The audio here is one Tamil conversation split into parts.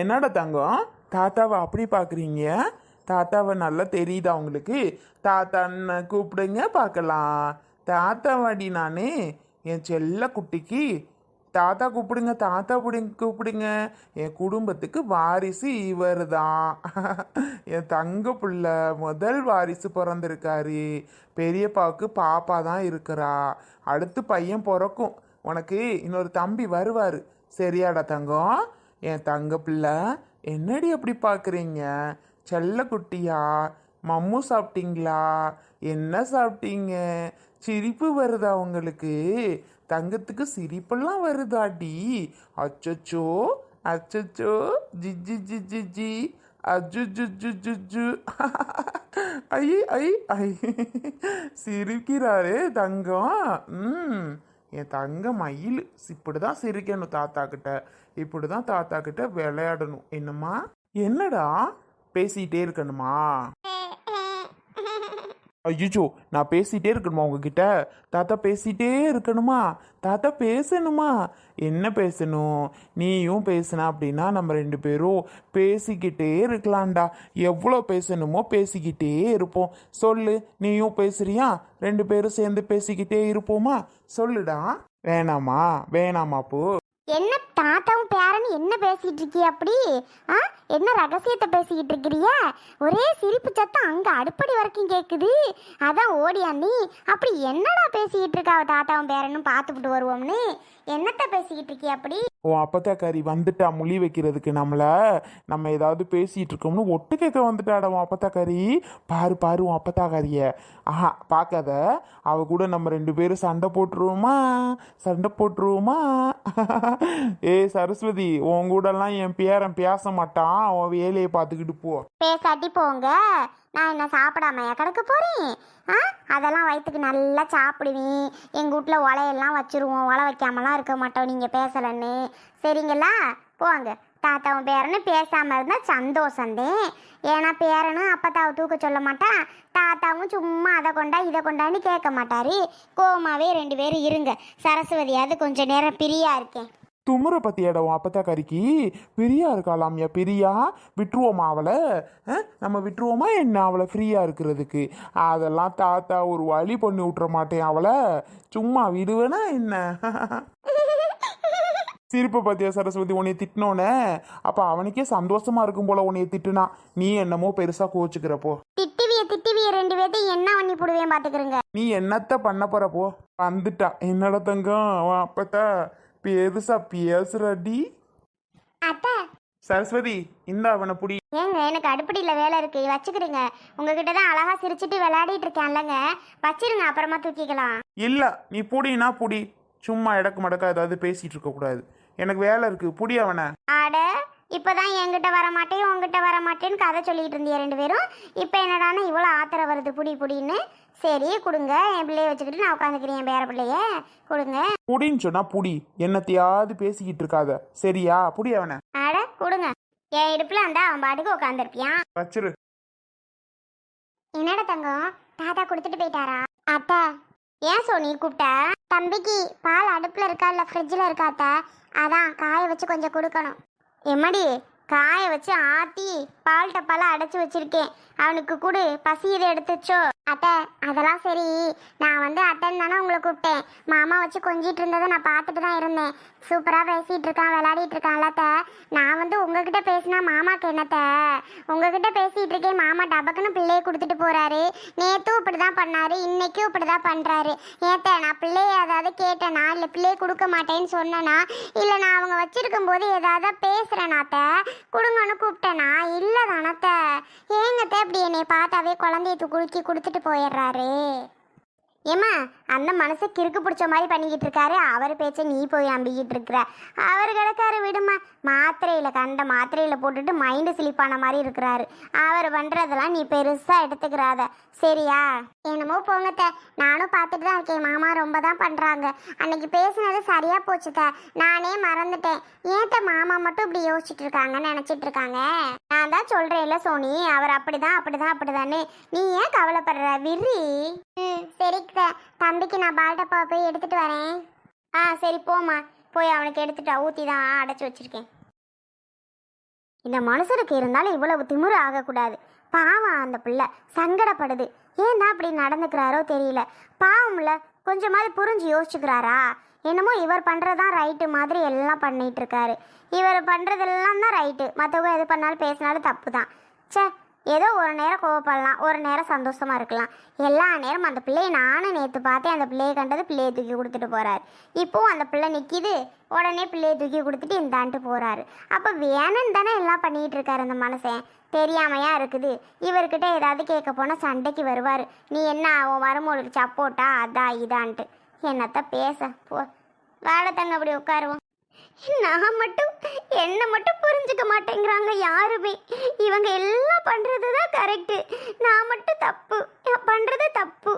என்னடா தங்கம்? தாத்தாவை அப்படி பார்க்குறீங்க தாத்தாவை நல்லா தெரியுதா உங்களுக்கு? தாத்தான்னு கூப்பிடுங்க பார்க்கலாம். தாத்தா வாடி நானே என் செல்ல குட்டிக்கு தாத்தா கூப்பிடுங்க தாத்தா பிடிங்க கூப்பிடுங்க. என் குடும்பத்துக்கு வாரிசு இவர் தான் என் தங்க புள்ள முதல் வாரிசு பிறந்திருக்காரு. பெரியப்பாவுக்கு பாப்பா தான் இருக்கிறா. அடுத்து பையன் பிறக்கும். உனக்கு இன்னொரு தம்பி வருவார். சரியாடா தங்கம். என் தங்க பிள்ளை என்னடி அப்படி பார்க்குறீங்க செல்ல குட்டியா? மம்மு சாப்பிட்டீங்களா? என்ன சாப்பிட்டீங்க? சிரிப்பு வருதா உங்களுக்கு? தங்கத்துக்கு சிரிப்பெல்லாம் வருதாடி? அச்சச்சோ அச்சச்சோ ஜிஜி ஜிஜி ஜி அஜு ஜுஜு ஜுஜு ஐ ஐ ஐ. சிரிக்கிறாரே தங்கம். ம் என் தங்க மயில். இப்படி தான் சிரிக்கணும் தாத்தா கிட்ட. இப்படி தான் தாத்தா கிட்ட விளையாடணும். என்னம்மா? என்னடா? பேசிட்டே இருக்கணுமா? ஐயோ நான் பேசிட்டே இருக்கணுமா உங்ககிட்ட? தாத்தா பேசிட்டே இருக்கணுமா? தாத்தா பேசணுமா? என்ன பேசணும்? நீயும் பேசினா அப்படின்னா நம்ம ரெண்டு பேரும் பேசிக்கிட்டே இருக்கலாம்டா. எவ்வளோ பேசணுமோ பேசிக்கிட்டே இருப்போம். சொல்லு நீயும் பேசுறியா? ரெண்டு பேரும் சேர்ந்து பேசிக்கிட்டே இருப்போமா? சொல்லுடா. வேணாமா? வேணாமா பூ. என்ன தாத்தாவும் பேரனும் என்ன பேசிட்டு இருக்கிய அப்படி? ஆ? என்ன ரகசியத்தை பேசிக்கிட்டு இருக்கிறிய ஒரே சிரிப்பு சத்தம் அங்க அடுப்படி வரைக்கும் கேக்குது. அதான் ஓடியாந்தி அப்படி என்னடா பேசிக்கிட்டு இருக்கா தாத்தாவும் பேரனும்? பார்த்துக்கிட்டு வருவோம்னு. என்னத்த பேசிக்கிட்டு இருக்கிய அப்படி? உன் அப்பத்தாக்காரி வந்துட்டா மொழி வைக்கிறதுக்கு நம்மளை? நம்ம ஏதாவது பேசிகிட்டு இருக்கோம்னு ஒட்டு கேட்க வந்துட்டாடா உன் அப்பத்தாக்காரி. பாரு பாரு உன் அப்பத்தாக்காரிய. ஆஹா பார்க்காத. அவ கூட நம்ம ரெண்டு பேரும் சண்டை போட்டுருவோமா? சண்டை போட்டுருவோமா? ஏ சரஸ்வதி உன் கூடலாம் என் பேரன் பேச மாட்டான். உன் வேலையை பார்த்துக்கிட்டு போ. பேசாட்டி போங்க. நான் என்ன சாப்பிடாமையா கிடக்க போகிறேன் ஆ? அதெல்லாம் வயிற்றுக்கு நல்லா சாப்பிடுவேன். எங்கள் வீட்டில் ஒலையெல்லாம் வச்சிருவோம். ஒலை வைக்காமலாம் இருக்க மாட்டோம். நீங்கள் பேசலன்னு. சரிங்களா? போங்க. தாத்தாவும் பேரனு பேசாமல் இருந்தால் சந்தோஷந்தேன் ஏன்னா பேரனும் அப்பத்தாவை தூக்க சொல்ல மாட்டான் தாத்தாவும் சும்மா அதை கொண்டா இதை கொண்டான்னு கேட்க மாட்டாரு. கோமாவே ரெண்டு பேரும் இருங்க. சரஸ்வதியாவது கொஞ்சம் நேரம் பிரியா இருக்கேன். துமுற பத்தியாடா உன் அப்பத்தாக்காரிக்கு பிரியா இருக்காளாம்யா பிரியா? விட்டுருவோமா அவளை? நம்ம விட்டுருவோமா என்ன அவளை ஃப்ரீயா இருக்கிறதுக்கு? அதெல்லாம் தாத்தா ஒரு வழி பண்ணி விட்டுற மாட்டேன் அவளை. சும்மா விடுவேனா என்ன? சிரிப்பை பத்தியா சரஸ்வதி உன்னை திட்டினோன்னே அப்போ அவனுக்கே சந்தோஷமா இருக்கும் போல உன்னைய திட்டுனா. நீ என்னமோ பெருசா கோச்சுக்கிறப்போ திட்டுவிய திட்டுவிய ரெண்டு பேர்த்தையும் என்ன பண்ணி போடுவேன் பார்த்துக்கிறங்க நீ என்னத்த பண்ண போறப்போ வந்துட்டா. என்னடா தங்கம்? அப்பத்தா. பெருசா பேசுறடி. அத்தை. சரஸ்வதி இந்த அவனை புடி. ஏங்க எனக்கு அடுப்படியில் வேலை இருக்கு. வச்சுக்கிறீங்க. உங்ககிட்ட தான் அழகா சிரிச்சிட்டு விளையாடிட்டு இருக்கேன்லங்க. வச்சிருங்க அப்புறமா தூக்கிக்கலாம். இல்ல நீ புடினா புடி. சும்மா இடக்கு மடக்கா ஏதாவது பேசிட்டு இருக்க கூடாது. எனக்கு வேலை இருக்கு. புடி அவனை. ஆட இப்போதான் என்கிட்ட வர மாட்டேன் உங்ககிட்ட வர மாட்டேன்னு கதை சொல்லிட்டு இருந்தீங்க ரெண்டு பேரும். இப்போ என்னடானா இவ்வளோ ஆத்திரம் வருது புடி புடின்னு. சரி கொடுங்க. என் பிள்ளைய வச்சுக்கிட்டு நான் உட்காந்துக்கிறேன் என் பேர பிள்ளைய. கொடுங்க. புடின்னு சொன்னா புடி. என்னத்தையாவது பேசிக்கிட்டு இருக்காத. சரியா? புடி அவனை. ஆட கொடுங்க. என் இடுப்புல அந்த அவன் பாட்டுக்கு உட்காந்துருப்பியான் வச்சிரு. என்னடா தங்கம்? தாத்தா கொடுத்துட்டு போயிட்டாரா? அத்தா ஏன் சோனி கூப்பிட்ட? தம்பிக்கு பால் அடுப்புல இருக்கா இல்ல ஃப்ரிட்ஜில் இருக்கா அத்தா? அதான் காய வச்சு கொஞ்சம் கொடுக்கணும். எம்மடி காய வச்சு ஆத்தி பால் டப்பால அடைச்சு வச்சிருக்கேன். அவனுக்கு கொடு பசி இதை எடுத்துச்சோ? அத்தை அதெல்லாம் சரி. நான் வந்து அத்தைன்னு தானே உங்களை கூப்பிட்டேன். மாமா வச்சு கொஞ்சிட்டு இருந்ததை நான் பார்த்துட்டு தான் இருந்தேன். சூப்பராக பேசிட்டு இருக்கான் விளையாடிட்டு இருக்கான்ல அத்தை. நான் வந்து உங்ககிட்ட பேசினா மாமாக்கு என்னத்த உங்ககிட்ட பேசிட்டு இருக்கேன் மாமா டபக்குன்னு பிள்ளையை கொடுத்துட்டு போறாரு. நேத்தும் இப்படி தான் பண்ணாரு இன்னைக்கும் இப்படி தான் பண்றாரு. ஏத்த நான் பிள்ளைய ஏதாவது கேட்டேனா இல்லை பிள்ளையை கொடுக்க மாட்டேன்னு சொன்னேனா இல்லை நான் அவங்க வச்சிருக்கும் போது ஏதாவது பேசுறேனாத்த கொடுங்கன்னு கூப்பிட்டேனா இல்லை தானத்த ஏங்கத்த இப்படி என்னை பார்த்தாவே குழந்தைய குலுக்கி கொடுத்துட்டு போயிடுறாரு ஏம்மா அந்த மனசு கிறுக்கு பிடிச்ச மாதிரி பண்ணிக்கிட்டு இருக்காரு. அவர் பேச்சை நீ போய் நம்பிக்கிட்டு இருக்கிற. அவர் கிடக்காரு விடுமா மாத்திரையில் கண்ட மாத்திரையில் போட்டுட்டு மைண்டு ஸ்லிப்பான மாதிரி இருக்கிறாரு. அவர் பண்ணுறதெல்லாம் நீ பெருசாக எடுத்துக்கிறாத. சரியா? என்னமோ போங்கத்த. நானும் பார்த்துட்டு தான் இருக்கேன். மாமா ரொம்ப தான் பண்ணுறாங்க அன்னைக்கு பேசினது சரியாக போச்சுத்த. நானே மறந்துட்டேன். ஏத்த மாமா மட்டும் இப்படி யோசிச்சுட்டு இருக்காங்கன்னு நினச்சிட்டு இருக்காங்க? நான் தான் சொல்கிறேன்ல சோனி. அவர் அப்படிதான் அப்படிதான் தானே நீ ஏன் கவலைப்படுற விரி? ம் சரிக்கா தம்பிக்கு நான் பால்டப்பா போய் எடுத்துட்டு வரேன். ஆ சரி போம்மா. போய் அவனுக்கு எடுத்துட்டு ஊற்றி தான் அடைச்சி வச்சிருக்கேன். இந்த மனுஷனுக்கு இருந்தாலும் இவ்வளவு திமிரு ஆகக்கூடாது. பாவம் அந்த பிள்ளை. சங்கடப்படுது. ஏன் தான் அப்படி நடந்துக்கிறாரோ தெரியல. பாவம்ல கொஞ்சமாவது புரிஞ்சு யோசிச்சுக்கிறாரா? என்னமோ இவர் பண்ணுறதான் ரைட்டு மாதிரி எல்லாம் பண்ணிட்டு இருக்காரு. இவர் பண்ணுறதெல்லாம் தான் ரைட்டு மற்றவங்க எது பண்ணாலும் பேசினாலும் தப்பு தான் ச்சே ஏதோ ஒரு நேரம் கோவப்படலாம் ஒரு நேரம் சந்தோஷமாக இருக்கலாம். எல்லா நேரம் அந்த பிள்ளையை நானும் நேற்று பார்த்தேன். அந்த பிள்ளையை கண்டது பிள்ளையை தூக்கி கொடுத்துட்டு போகிறாரு இப்போவும் அந்த பிள்ளை நிற்கிது உடனே பிள்ளையை தூக்கி கொடுத்துட்டு இந்தான்ட்டு போகிறாரு அப்போ வேணும்னு தானே எல்லாம் பண்ணிகிட்டு இருக்காரு அந்த மனுஷன். தெரியாமையா இருக்குது. இவர்கிட்ட ஏதாவது கேட்க போனால் சண்டைக்கு வருவார். நீ என்ன அவன் வரும்போது சப்போட்டா அதான் இதான்ட்டு. என்னத்த பேச? போ. வேலை தங்க அப்படி உட்காருவோம். நான் மட்டும் என்னை மட்டும் புரிஞ்சுக்க மாட்டேங்கிறாங்க யாருமே. இவங்க எல்லாம் பண்ணுறது தான் கரெக்டு நான் மட்டும் தப்பு நான் தப்பு.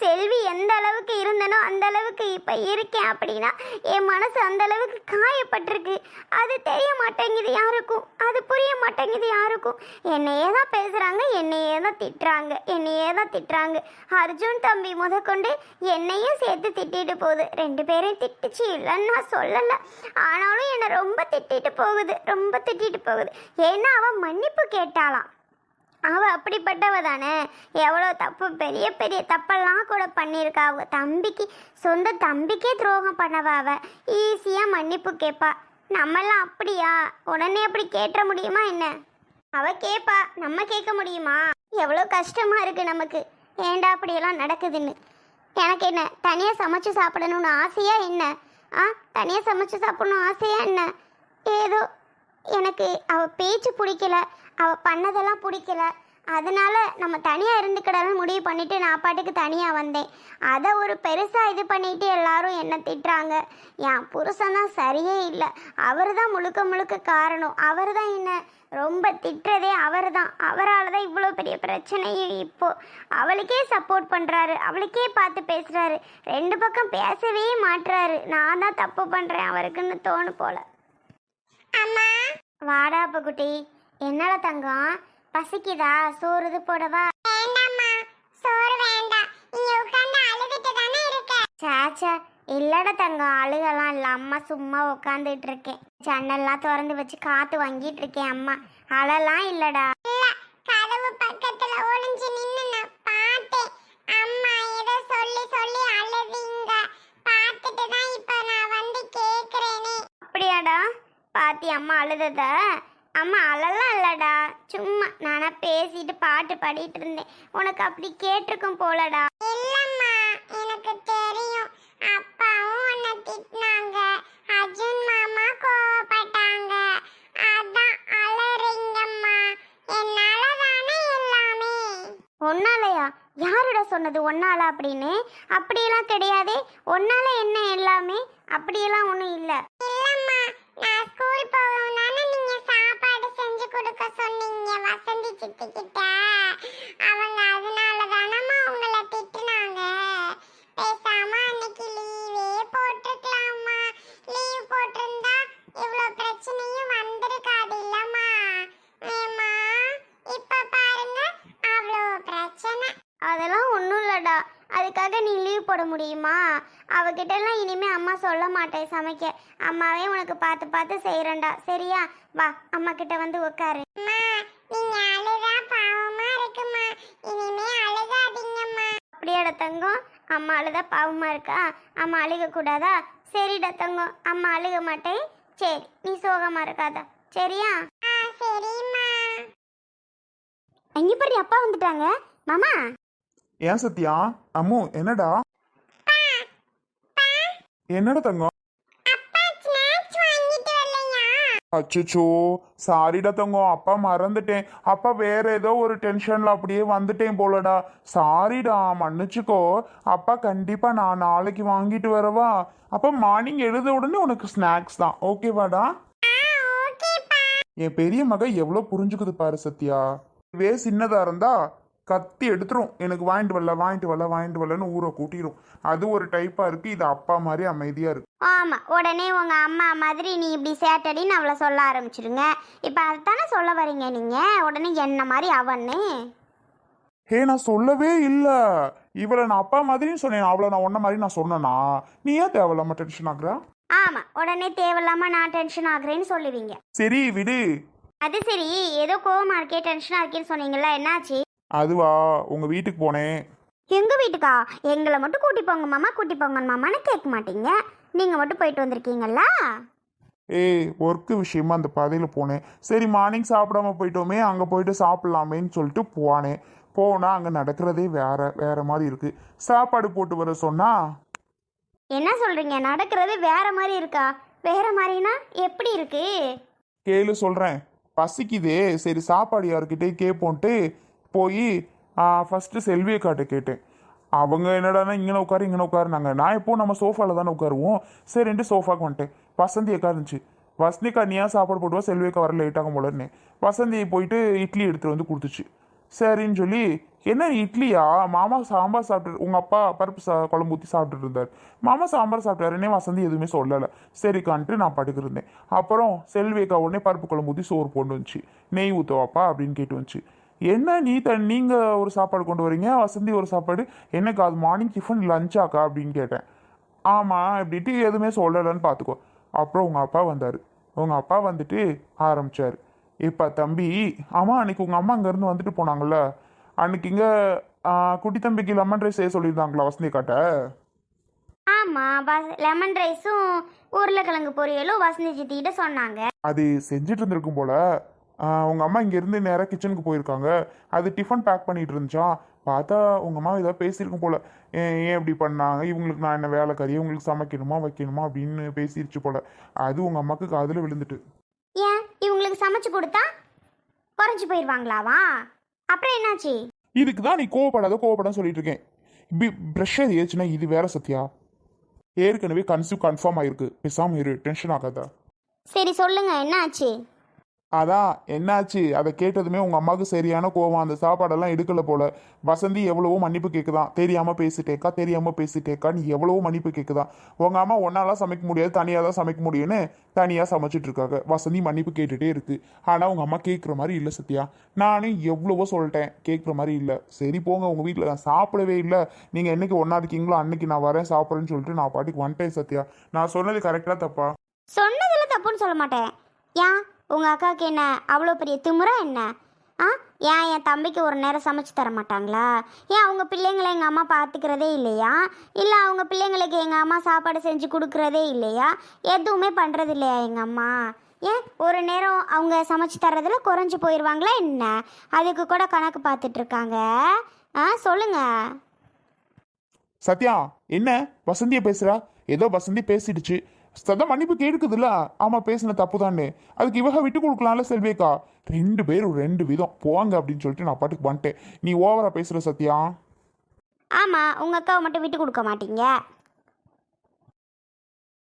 செல்வி எந்த அளவுக்கு இருந்தனோ அந்த அளவுக்கு இப்போ இருக்கேன் அப்படின்னா என் மனசு அந்த அளவுக்கு காயப்பட்டிருக்கு. அது தெரிய மாட்டேங்குது யாருக்கும். அது புரிய மாட்டேங்குது யாருக்கும். என்னையே தான் பேசுகிறாங்க என்னையே தான் திட்டுறாங்க என்னையே தான் திட்டுறாங்க. அர்ஜுன் தம்பி முதற்கொண்டு என்னையும் சேர்த்து திட்டிட்டு போகுது. ரெண்டு பேரையும் திட்டுச்சு இல்லைன்னு நான் சொல்லலை. ஆனாலும் என்னை ரொம்ப திட்டிட்டு போகுது ரொம்ப திட்டிட்டு போகுது. ஏன்னா அவன் மன்னிப்பு கேட்டாளாம். அவள் அப்படிப்பட்டவ தானே எவ்வளோ தப்பு பெரிய பெரிய தப்பெல்லாம் கூட பண்ணியிருக்கா அவள் தம்பிக்கு சொந்த தம்பிக்கே துரோகம் பண்ணவா அவ. ஈஸியாக மன்னிப்பு கேட்பா நம்மெல்லாம் அப்படியா? உடனே அப்படி கேட்ட முடியுமா என்ன? அவ கேட்பா நம்ம கேட்க முடியுமா? எவ்வளோ கஷ்டமா இருக்கு நமக்கு. ஏண்டா அப்படியெல்லாம் நடக்குதுன்னு. எனக்கு என்ன தனியாக சமைச்சு சாப்பிடணும்னு ஆசையா என்ன? ஆ தனியாக சமைச்சு சாப்பிடணும் ஆசையா என்ன? ஏதோ எனக்கு அவள் பேச்சு பிடிக்கல. அவ பண்ணதெல்லாம் பிடிக்கல. அதனால நம்ம தனியாக இருந்துக்கிடலாம் முடிவு பண்ணிட்டு நான் பாட்டுக்கு தனியாக வந்தேன். அதை ஒரு பெருசாக இது பண்ணிட்டு எல்லாரும் என்ன திட்டுறாங்க? என் புருஷன் தான் சரியே இல்லை. அவர் தான் முழுக்க முழுக்க காரணம். அவர் தான் என்ன ரொம்ப திட்டுறதே அவர் தான் அவரால் தான் இவ்வளோ பெரிய பிரச்சனையும் இப்போ. அவளுக்கே சப்போர்ட் பண்ணுறாரு அவளுக்கே பார்த்து பேசுகிறாரு ரெண்டு பக்கம் பேசவே மாட்டுறாரு நான் தான் தப்பு பண்ணுறேன் அவருக்குன்னு தோணு போல. அம்மா. வாடா குட்டி என்னடா தங்கம்? பசிக்குதா? சோறு இது போடவா? வேண்டாம்மா. சோறு வேண்டாம். இங்க உட்கார்ந்து அழுதுட்டு தானே இருக்க சாச்சா இல்லடா தங்கம். அழுகலாம் இல்ல. அம்மா சும்மா உட்காந்துட்டு இருக்கேன் ஜன்னல்லாம் திறந்து வச்சு காத்து வாங்கிட்டு இருக்கேன் அம்மா. அழலாம் இல்லடா. இல்ல. கதவு பக்கத்துல ஒளிஞ்சு நின்னு நான் பார்த்தேன். அம்மா ஏதோ சொல்லி சொல்லி அழுதீங்க. பார்த்துட்டு தான் இப்ப நான் வந்து கேக்குறேனே. அப்படியாடா? பாத்தி அம்மா அழுதத? அம்மா அழலாம் இல்லடா. சும்மா நானா பேசிட்டு பாட்டு பாடிட்டு இருந்தேன். உனக்கு அப்படி கேட்டிருக்கும் போலடா. இல்லம்மா எனக்கு தெரியும். அப்பாவும் உன்னை திட்டினாங்க. அர்ஜுன் மாமா கோவப்பட்டாங்க. அதான் அலறீங்கம்மா என்னால தானே எல்லாமே. ஒன்னாலயா? யாருடா சொன்னது ஒன்னால அப்படின்னு? அப்படியெல்லாம் கிடையாதே. ஒன்னால என்ன எல்லாமே? அப்படியெல்லாம் ஒன்றும் இல்லை. இல்லம்மா நான் ஸ்கூல் போகணும் தானே நீங்க சாப்பாடு செஞ்சு கொடுக்க சொன்னீங்க வசந்தி சித்தி கிட்ட அவங்க அதனால தானம்மா உங்களை திட்டுனாங்க பேசாம அன்னைக்கு லீவே போட்டுக்கலாமா லீவ் போட்டிருந்தா இவ்வளோ பிரச்சனையும் வந்திருக்காது இல்லம்மா ஏம்மா இப்ப பாருங்க அவ்வளோ பிரச்சனை அதெல்லாம் ஒன்றும் இல்லடா அதுக்காக நீ லீவ் போட முடியுமா அவகிட்டலாம் இனிமே அம்மா சொல்ல மாட்டேன் சமைக்க. அம்மாவே உனக்கு பார்த்து பார்த்து செய்யறேன்டா சரியா? வா அம்மா கிட்ட வந்து உட்காரு நீங்க அழுதா பாவமா இருக்குமா? இனிமே அழுகாதீங்கம்மா. அப்படியாடா தங்கம் அம்மா அழுதா பாவமா இருக்கா? அம்மா அழுக கூடாதா? சரிடா தங்கம் அம்மா அழுக மாட்டேன் சரி நீ சோகமா இருக்காதா. சரியா? சரிம்மா. அங்கே பாரு அப்பா வந்துட்டாங்க. மாமா? ஏன் சத்யா? அம்மு என்னடா? என்னடா தங்கம்? அச்சோ சாரிடா தங்கம். அப்பா மறந்துட்டேன். அப்பா வேற ஏதோ ஒரு டென்ஷன்ல அப்படியே வந்துட்டேன் போலடா. சாரிடா மன்னிச்சுக்கோ. அப்பா கண்டிப்பா நான் நாளைக்கு வாங்கிட்டு வரவா? அப்ப மார்னிங் எழுத உடனே உனக்கு ஸ்நாக்ஸ் தான். ஓகேவாடா என் பெரிய மக எவ்வளோ புரிஞ்சுக்குது பாரு சத்யா. வே சின்னதா இருந்தா கத்தி எடுத்துரும். எனக்கு வாங்கிட்டு வரல வாங்கிட்டு வரல வாங்கிட்டு வரலன்னு ஊரை கூட்டிடும் அது ஒரு டைப்பா இருக்கு. இது அப்பா மாதிரி அமைதியா இருக்கு. ஆமா. உடனே உங்க அம்மா மாதிரி நீ இப்படி சேட்டடின்னு அவளை சொல்ல ஆரம்பிச்சிடுங்க இப்போ அதைத்தானே சொல்ல வரீங்க நீங்க? உடனே என்ன மாதிரி அவன்னு? ஹே நான் சொல்லவே இல்ல. இவளை நான் அப்பா மாதிரின்னு சொன்னேன். அவளை நான் உன்ன மாதிரி நான் சொன்னேனா? நீ ஏன் தேவையில்லாம டென்ஷன் ஆகுறா? ஆமா. உடனே தேவையில்லாம நான் டென்ஷன் ஆகுறேன்னு சொல்லுவீங்க. சரி விடு. அது சரி. ஏதோ கோவமா இருக்கே டென்ஷனா இருக்கேன்னு சொன்னீங்கல்ல. என்னாச்சு? அதுவா உங்கள் வீட்டுக்கு போனேன் எங்க வீட்டுக்கா? எங்களை மட்டும் கூட்டி போங்க மாமா. கூட்டி போங்க மாமான்னு கேட்க மாட்டீங்க. நீங்க மட்டும் போயிட்டு வந்திருக்கீங்கல்ல ஏய் ஒர்க்கு விஷயமா அந்த பாதையில் போனேன். சரி மார்னிங் சாப்பிடாம போயிட்டோமே அங்கே போயிட்டு சாப்பிட்லாமேன்னு சொல்லிட்டு போனேன் போனால் அங்கே நடக்கிறதே வேற வேற மாதிரி இருக்கு. சாப்பாடு போட்டு வர சொன்னா? என்ன சொல்றீங்க? நடக்கிறது வேற மாதிரி இருக்கா? வேற மாதிரினா எப்படி இருக்கு? கேளு சொல்கிறேன் பசிக்குதே. சரி சாப்பாடு யாருக்கிட்டே கேட்போன்ட்டு போய் ஃபஸ்ட்டு செல்வியை காட்ட கேட்டேன். அவங்க என்னடானா இங்கே உட்காரு இங்கே உட்காருனாங்க நான் எப்போ நம்ம சோஃபாவில் தானே உட்காருவோம். சரின்ட்டு சோஃபாக்கு வந்துட்டேன். வசந்தி உட்காந்துச்சு இருந்துச்சு. வசந்திக்கா நீ ஏன் சாப்பாடு போட்டுவா செல்வியக்கா வர லேட்டாகும் போலன்னு வசந்தி போயிட்டு இட்லி எடுத்துகிட்டு வந்து கொடுத்துச்சு. சரின்னு சொல்லி என்ன இட்லியா? மாமா சாம்பார் சாப்பிட்டு உங்கள் அப்பா பருப்பு சா குழம்பு ஊற்றி சாப்பிட்டுட்டு இருந்தார். மாமா சாம்பார் சாப்பிட்டாருன்னே வசந்தி எதுவுமே சொல்லலை. சரிக்கான்ட்டு நான் படுக்க இருந்தேன். அப்புறம் செல்வியக்கா உடனே பருப்பு குழம்பு ஊற்றி சோறு போட்டு வந்துச்சு. நெய் ஊற்றுவாப்பா அப்படின்னு கேட்டு வந்துச்சு. என்ன நீ த நீங்கள் ஒரு சாப்பாடு கொண்டு வரீங்க வசந்தி ஒரு சாப்பாடு எனக்கு அது மார்னிங் டிஃபன் லஞ்சாக்கா அப்படின்னு கேட்டேன். ஆமாம் இப்படிட்டு எதுவுமே சொல்லலைன்னு பார்த்துக்கோ. அப்புறம் உங்கள் அப்பா வந்தார். உங்கள் அப்பா வந்துட்டு ஆரம்பிச்சார். இப்போ தம்பி ஆமாம் அன்னைக்கு உங்கள் அம்மா அங்கேருந்து வந்துட்டு போனாங்கல்ல? அன்னைக்கு இங்கே குட்டி தம்பிக்கு லெமன் ரைஸ் செய்ய சொல்லியிருந்தாங்களா வசந்தி காட்ட ஆமா பஸ் லெமன் ரைஸும் உருளைக்கிழங்கு பொரியலும் வசந்தி சித்திக்கிட்ட சொன்னாங்க. அது செஞ்சுட்டு இருந்திருக்கும் போல. உங்கள் அம்மா இங்கேருந்து நேராக கிச்சனுக்கு போயிருக்காங்க. அது டிஃபன் பேக் பண்ணிட்டு இருந்துச்சான் பார்த்தா உங்கள் அம்மா ஏதோ பேசியிருக்கும் போல. ஏன் இப்படி பண்ணாங்க? இவங்களுக்கு நான் என்ன வேலைக்காரி இவங்களுக்கு சமைக்கணுமா வைக்கணுமா? அப்படின்னு பேசிருச்சு போல. அது உங்கள் அம்மாவுக்கு காதில் விழுந்துட்டு. ஏன்? இவங்களுக்கு சமைச்சு கொடுத்தா குறைஞ்சு போயிடுவாங்களாவா அப்புறம் என்னாச்சு? இதுக்கு தான் நீ கோவப்படாத கோவப்படாத சொல்லிட்டு இருக்கேன். இப்படி ப்ரெஷர் ஏச்சுன்னா இது வேற சத்யா. ஏற்கனவே கன்சியூவ் கன்ஃபார்ம் ஆயிருக்கு. பேசாம இரு டென்ஷன் ஆகாதா. சரி சொல்லுங்க. என்னாச்சு? அதான் என்னாச்சு? அதை கேட்டதுமே உங்கள் அம்மாவுக்கு சரியான கோவம். அந்த சாப்பாடெல்லாம் எடுக்கல போல. வசந்தி எவ்வளவோ மன்னிப்பு கேட்குதான் தெரியாமல் பேசிட்டேக்கா தெரியாமல் பேசிட்டேக்கா நீ எவ்வளவோ மன்னிப்பு கேட்குதான் உங்கள் அம்மா ஒன்னாலாம் சமைக்க முடியாது தனியாக தான் சமைக்க முடியும்னு தனியாக சமைச்சிட்டு இருக்காங்க வசந்தி மன்னிப்பு கேட்டுகிட்டே இருக்குது ஆனால் உங்கள் அம்மா கேட்குற மாதிரி இல்லை சத்யா. நானும் எவ்வளவோ சொல்லிட்டேன் கேட்குற மாதிரி இல்லை. சரி போங்க உங்கள் வீட்டில் நான் சாப்பிடவே இல்லை. நீங்கள் என்னைக்கு ஒன்றா இருக்கீங்களோ அன்னைக்கு நான் வரேன் சாப்பிட்றேன்னு சொல்லிட்டு நான் பாட்டுக்கு வந்துட்டேன் சத்யா. நான் சொன்னது கரெக்டாக தப்பா? சொன்னதில் தப்புன்னு சொல்ல மாட்டேன். ஏன்? உங்கள் அக்காவுக்கு என்ன அவ்வளோ பெரிய திமுறா என்ன? ஆ? ஏன் என் தம்பிக்கு ஒரு நேரம் சமைச்சு தர மாட்டாங்களா? ஏன் அவங்க பிள்ளைங்களை எங்கள் அம்மா பார்த்துக்கிறதே இல்லையா? இல்லை அவங்க பிள்ளைங்களுக்கு எங்கள் அம்மா சாப்பாடு செஞ்சு கொடுக்குறதே இல்லையா? எதுவுமே பண்ணுறது இல்லையா எங்கள் அம்மா? ஏன் ஒரு நேரம் அவங்க சமைச்சு தர்றதுல குறைஞ்சி போயிடுவாங்களா என்ன? அதுக்கு கூட கணக்கு பார்த்துட்ருக்காங்க ஆ சொல்லுங்கள் சத்யா என்ன? வசந்தியை பேசுகிறா ஏதோ வசந்தி பேசிடுச்சு. சதா மன்னிப்பு கேட்குதுல்ல? ஆமாம் பேசின தப்பு தானே அதுக்கு இவக விட்டு கொடுக்கலாம்ல செல்வேக்கா? ரெண்டு பேரும் ரெண்டு விதம். போங்க அப்படின்னு சொல்லிட்டு நான் பாட்டுக்கு வந்துட்டேன். நீ ஓவரா பேசுற சத்யா. ஆமாம் உங்கள் அக்காவை மட்டும் விட்டு கொடுக்க மாட்டீங்க?